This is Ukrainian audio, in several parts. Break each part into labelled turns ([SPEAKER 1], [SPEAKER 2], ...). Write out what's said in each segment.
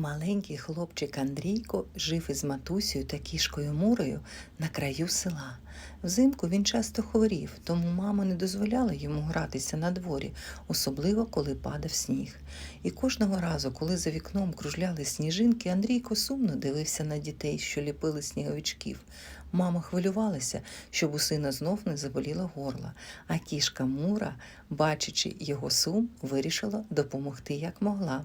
[SPEAKER 1] Маленький хлопчик Андрійко жив із матусею та кішкою Мурою на краю села. Взимку він часто хворів, тому мама не дозволяла йому гратися на дворі, особливо коли падав сніг. І кожного разу, коли за вікном кружляли сніжинки, Андрійко сумно дивився на дітей, що ліпили сніговичків. Мама хвилювалася, щоб у сина знов не заболіло горло, а кішка Мура, бачачи його сум, вирішила допомогти як могла.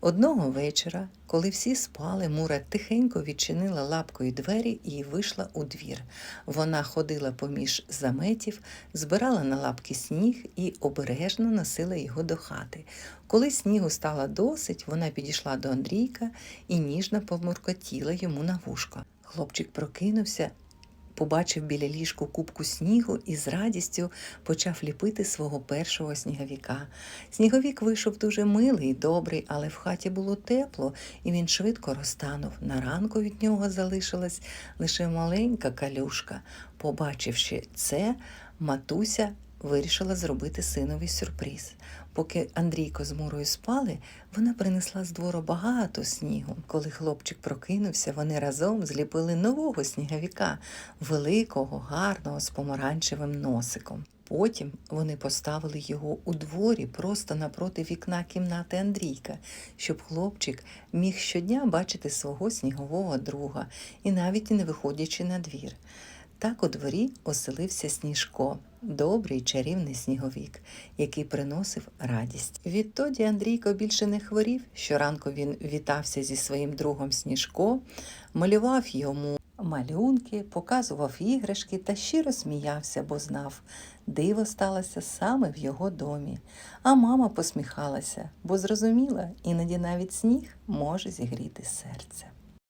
[SPEAKER 1] Одного вечора, коли всі спали, Мура тихенько відчинила лапкою двері і вийшла у двір. Вона ходила поміж заметів, збирала на лапки сніг і обережно носила його до хати. Коли снігу стало досить, вона підійшла до Андрійка і ніжно помуркотіла йому на вушко. Хлопчик прокинувся побачив біля ліжку кубку снігу і з радістю почав ліпити свого першого сніговіка. Сніговік вийшов дуже милий і добрий, але в хаті було тепло, і він швидко розтанув. На ранку від нього залишилась лише маленька калюшка. Побачивши це, матуся вирішила зробити синові сюрприз. Поки Андрійко з Мурою спали, вона принесла з двору багато снігу. Коли хлопчик прокинувся, вони разом зліпили нового сніговіка, великого, гарного, з помаранчевим носиком. Потім вони поставили його у дворі просто напроти вікна кімнати Андрійка, щоб хлопчик міг щодня бачити свого снігового друга і навіть не виходячи на двір. Так у дворі оселився Сніжко, добрий чарівний сніговік, який приносив радість. Відтоді Андрійко більше не хворів. Щоранку він вітався зі своїм другом Сніжко, малював йому малюнки, показував іграшки та щиро сміявся, бо знав, диво сталося саме в його домі. А мама посміхалася, бо зрозуміла, іноді навіть сніг може зігріти серце.